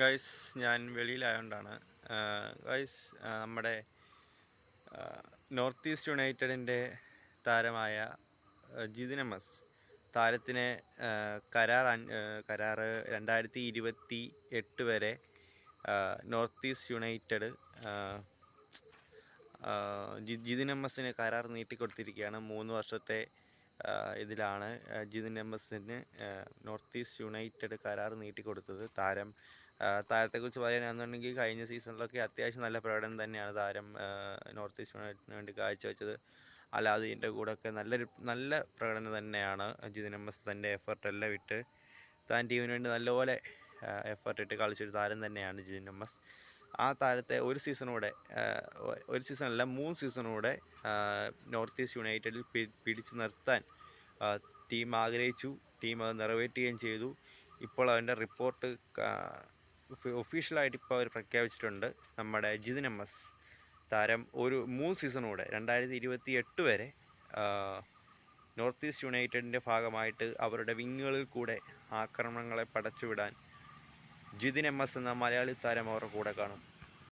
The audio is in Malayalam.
ഗൈസ് ഞാൻ വെളിയിലായതുകൊണ്ടാണ് ഗൈസ് നമ്മുടെ നോർത്ത് ഈസ്റ്റ് യുണൈറ്റഡിന്റെ താരമായ ജിതിൻ എം എസ് താരത്തിന് കരാർ കരാർ രണ്ടായിരത്തി ഇരുപത്തി എട്ട് വരെ North East United Jithin M എസിന് കരാർ നീട്ടിക്കൊടുത്തിരിക്കുകയാണ് മൂന്ന് വർഷത്തെ ഇതിലാണ് ജിതിൻ എം എസിന് നോർത്ത് ഈസ്റ്റ് യുണൈറ്റഡ് കരാർ നീട്ടിക്കൊടുത്തത്. താരം താരത്തെക്കുറിച്ച് പറയുകയാണെന്നുണ്ടെങ്കിൽ കഴിഞ്ഞ സീസണിലൊക്കെ അത്യാവശ്യം നല്ല പ്രകടനം തന്നെയാണ് താരം നോർത്ത് ഈസ്റ്റ് യുണൈറ്റഡിന് വേണ്ടി കാഴ്ചവെച്ചത്. അലാദീന്റെ കൂടെയൊക്കെ നല്ലൊരു നല്ല പ്രകടനം തന്നെയാണ് ജിതിൻ എം എസ് തന്റെ എഫർട്ടെല്ലാം ഇട്ട്. താൻ ടീമിന് വേണ്ടി നല്ലപോലെ എഫർട്ട് ഇട്ട് കളിച്ചൊരു താരം തന്നെയാണ് ജിതിൻ എം എസ്. ആ താരത്തെ ഒരു സീസണൂടെ ഒരു സീസണല്ല മൂന്ന് സീസണൂടെ നോർത്ത് ഈസ്റ്റ് യുണൈറ്റഡിൽ പിടിച്ചു നിർത്താൻ ടീം ആഗ്രഹിച്ചു. ടീം അത് നിറവേറ്റുകയും ചെയ്തു. ഇപ്പോൾ അവന്റെ റിപ്പോർട്ട് ഒഫീഷ്യലായിട്ട് ഇപ്പോൾ അവർ പ്രഖ്യാപിച്ചിട്ടുണ്ട് നമ്മുടെ ജിതിൻ എം എസ് താരം ഒരു മൂന്ന് സീസണൂടെ രണ്ടായിരത്തി ഇരുപത്തി എട്ട് വരെ നോർത്ത് ഈസ്റ്റ് യുണൈറ്റഡിന്റെ ഭാഗമായിട്ട് അവരുടെ വിങ്ങുകളിൽ കൂടെ ആക്രമണങ്ങളെ പടച്ചുവിടാൻ ജിതിൻ എം എസ് എന്ന മലയാളി താരം അവരുടെ കൂടെ കാണും.